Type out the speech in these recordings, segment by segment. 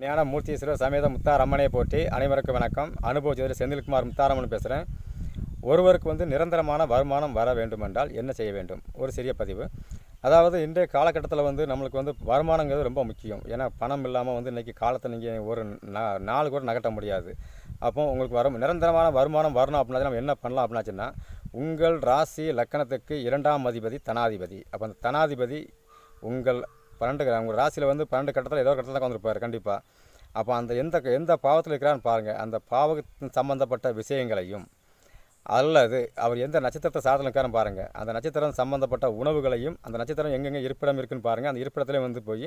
ஞான மூர்த்தீஸ்வரர் சமேத முத்தாரம்மனை போட்டி அனைவருக்கும் வணக்கம். அனுபவ செந்தில்குமார் முத்தாரம்மன் பேசுகிறேன் ஒருவருக்கு வந்து நிரந்தரமான வருமானம் வர வேண்டுமென்றால் என்ன செய்ய வேண்டும்? ஒரு சிறிய பதிவு. அதாவது இன்றைய காலகட்டத்தில் வந்து நம்மளுக்கு வந்து வருமானங்கிறது ரொம்ப முக்கியம். ஏன்னா பணம் இல்லாமல் வந்து இன்றைக்கி காலத்தை நீங்கள் ஒரு நா- நாலு கூட நகட்ட முடியாது. அப்போ உங்களுக்கு வரும் நிரந்தரமான வருமானம் வரணும் அப்படின்னா நம்ம என்ன பண்ணலாம் அப்படின்னாச்சுன்னா உங்கள் ராசி லக்கணத்துக்கு இரண்டாம் அதிபதி தனாதிபதி. அப்போ அந்த தனாதிபதி உங்கள் பன்னெண்டு க- உங்கள் ராசியில் வந்து பன்னெண்டு கட்டத்தில் ஏதோ ஒரு கட்டத்தில் தான் வந்திருப்பார் கண்டிப்பாக அப்போ அந்த எந்த எந்த பாவத்தில் இருக்கிறான்னு பாருங்கள் அந்த பாவத்தின் சம்மந்தப்பட்ட விஷயங்களையும் அல்லது அவர் எந்த நட்சத்திரத்தை சாதனை இருக்காருன்னு பாருங்கள் அந்த நட்சத்திரம் சம்மந்தப்பட்ட உணவுகளையும் அந்த நட்சத்திரம் எங்கெங்கே இருப்பிடம் இருக்குன்னு பாருங்கள் அந்த இருப்பிடத்துல வந்து போய்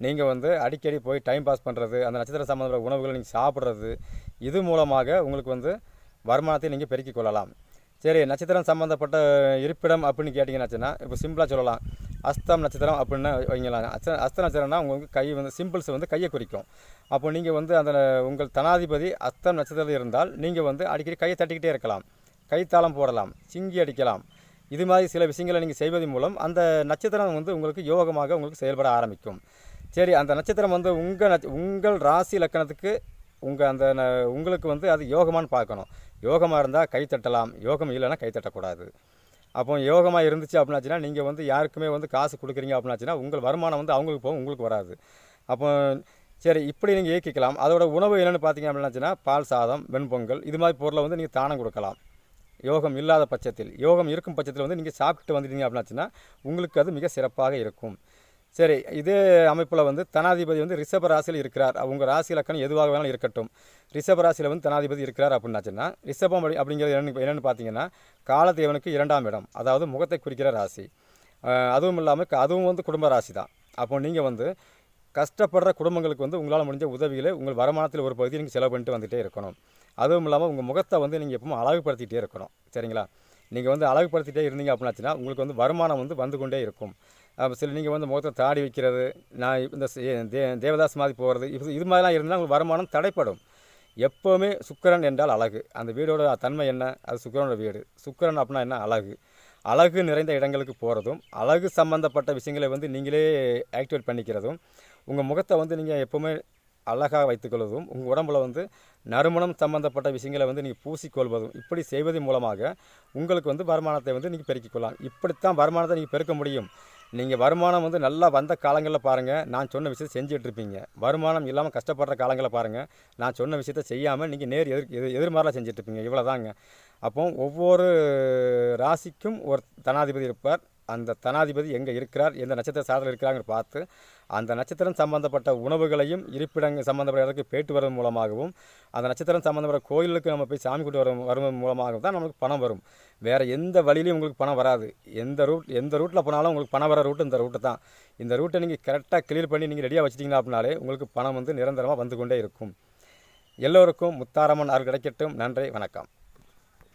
நீங்கள் வந்து அடிக்கடி போய் டைம் பாஸ் பண்ணுறது அந்த நட்சத்திரம் சம்மந்தப்பட்ட உணவுகளை நீங்கள் சாப்பிட்றது இது மூலமாக உங்களுக்கு வந்து வருமானத்தை நீங்கள் பெருக்கிக் கொள்ளலாம். சரி நட்சத்திரம் சம்மந்தப்பட்ட இருப்பிடம் அப்படின்னு கேட்டிங்கன்னாச்சுன்னா இப்போ சிம்பிளாக சொல்லலாம். அஸ்தம் நட்சத்திரம் அப்படின்னு வைங்கலாம் அஸ்த அஸ்த நட்சத்திரம்னா உங்களுக்கு கை வந்து சிம்பிள்ஸ் வந்து கையை குறிக்கும். அப்போ நீங்கள் வந்து அந்த உங்கள் தனாதிபதி அஸ்தம் நட்சத்திரத்தில் இருந்தால் நீங்கள் வந்து அடிக்கடி கையை தட்டிக்கிட்டே இருக்கலாம். கைத்தாளம் போடலாம் சிங்கி அடிக்கலாம். இது மாதிரி சில விஷயங்களை நீங்கள் செய்வதன் மூலம் அந்த நட்சத்திரம் வந்து உங்களுக்கு யோகமாக உங்களுக்கு செயல்பட ஆரம்பிக்கும். சரி அந்த நட்சத்திரம் வந்து உங்கள் நட்ச உங்கள் ராசி லக்கணத்துக்கு உங்கள் அந்த ந- உங்களுக்கு வந்து அது யோகமான்னு பார்க்கணும். யோகமாக இருந்தால் கை தட்டலாம். யோகம் இல்லைன்னா கை தட்டக்கூடாது. அப்போ யோகமாக இருந்துச்சு அப்படின்னாச்சுன்னா நீங்கள் வந்து யாருக்குமே வந்து காசு கொடுக்குறீங்க அப்படின்னாச்சுன்னா உங்கள் வருமானம் வந்து அவங்களுக்கு போகும் உங்களுக்கு வராது. அப்போ சரி இப்படி நீங்கள் இயக்கிக்கலாம். அதோட உணவு என்னென்னு பார்த்தீங்க அப்படின்னாச்சுன்னா பால் சாதம் வெண்பொங்கல் இது மாதிரி பொருளை வந்து நீங்கள் தானம் கொடுக்கலாம். யோகம் இல்லாத பட்சத்தில் யோகம் இருக்கும் பட்சத்தில் வந்து நீங்கள் சாப்பிட்டு வந்துட்டீங்க அப்படின்னாச்சுன்னா உங்களுக்கு அது மிக சிறப்பாக இருக்கும். சரி இதே அமைப்பில் வந்து தனாதிபதி வந்து ரிஷப ராசியில் இருக்கிறார். அவங்க ராசி இலக்கணம் எதுவாக வேணாலும் இருக்கட்டும். ரிஷப ராசியில் வந்து தனாதிபதி இருக்கிறார் அப்படின்னாச்சுன்னா ரிஷபம் அப்படி அப்படிங்கிறது என்னென்னு பார்த்தீங்கன்னா காலதேவனுக்கு இரண்டாம் இடம் அதாவது முகத்தை குறிக்கிற ராசி. அதுவும் இல்லாமல் அதுவும் வந்து குடும்ப ராசி தான். அப்போ நீங்கள் வந்து கஷ்டப்படுற குடும்பங்களுக்கு வந்து உங்களால் முடிஞ்ச உதவிகளை உங்கள் வருமானத்தில் ஒரு பகுதியை நீங்கள் செலவு பண்ணிட்டு வந்துகிட்டே இருக்கணும். அதுவும் இல்லாமல் உங்கள் முகத்தை வந்து நீங்கள் எப்பவும் அழகுபடுத்திகிட்டே இருக்கணும். சரிங்களா? நீங்கள் வந்து அழகுபடுத்திட்டே இருந்தீங்க அப்படின்னாச்சுன்னா உங்களுக்கு வந்து வருமானம் வந்து வந்து கொண்டே இருக்கும். அப்போ சில நீங்கள் வந்து முகத்தை தாடி வைக்கிறது நான் இந்த தே தேவதாஸ் மாதிரி போகிறது இது இது மாதிரிலாம் இருந்தால் உங்களுக்கு வருமானம் தடைப்படும். எப்போவுமே சுக்கிரன் என்றால் அழகு. அந்த வீடோட தன்மை என்ன? அது சுக்கிரனோட வீடு. சுக்கிரன் அப்படின்னா என்ன? அழகு. அழகு நிறைந்த இடங்களுக்கு போகிறதும் அழகு சம்மந்தப்பட்ட விஷயங்களை வந்து நீங்களே ஆக்டிவேட் பண்ணிக்கிறதும் உங்கள் முகத்தை வந்து நீங்கள் எப்போவுமே அழகாக வைத்துக்கொள்வதும் உங்கள் உடம்புல வந்து நறுமணம் சம்மந்தப்பட்ட விஷயங்களை வந்து நீங்கள் பூசிக்கொள்வதும் இப்படி செய்வதன் மூலமாக உங்களுக்கு வந்து வருமானத்தை வந்து நீங்கள் பெருக்கிக் கொள்ளலாம். இப்படித்தான் வருமானத்தை நீங்கள் பெருக்க முடியும். நீங்கள் வருமானம் வந்து நல்லா வந்த காலங்களில் பாருங்கள் நான் சொன்ன விஷயத்தை செஞ்சிட்ருப்பீங்க வருமானம் இல்லாமல் கஷ்டப்படுற காலங்களில் பாருங்கள் நான் சொன்ன விஷயத்தை செய்யாமல் நீங்கள் நேர் எதிர் எதிர் எதிர்மாறலாம் செஞ்சிட்ருப்பீங்க இவ்வளோ தாங்க அப்போ ஒவ்வொரு ராசிக்கும் ஒரு தனாதிபதி இருப்பார். அந்த தனாதிபதி எங்கே இருக்கிறார் எந்த நட்சத்திர சாதனை இருக்கிறாங்கன்னு பார்த்து அந்த நட்சத்திரம் சம்பந்தப்பட்ட உணவுகளையும் இருப்பிடங்கள் சம்பந்தப்பட்ட இடத்துக்கு போயிட்டு வருவதன் மூலமாகவும் அந்த நட்சத்திரம் சம்மந்தப்பட்ட கோயிலுக்கு நம்ம போய் சாமி கூட்டு வரும் வரும் மூலமாக தான் நமக்கு பணம் வரும். வேறு எந்த வழியிலையும் உங்களுக்கு பணம் வராது. எந்த ரூட் எந்த ரூட்டில் போனாலும் உங்களுக்கு பணம் வர ரூட் இந்த ரூட்டு தான். இந்த ரூட்டை நீங்கள் கரெக்டாக கிளியர் பண்ணி நீங்கள் ரெடியாக வச்சிட்டிங்கன்னா அப்படின்னாலே உங்களுக்கு பணம் வந்து நிரந்தரமாக வந்து கொண்டே இருக்கும். எல்லோருக்கும் முத்தாரம்மன் அருள் கிடைக்கட்டும். நன்றி வணக்கம்.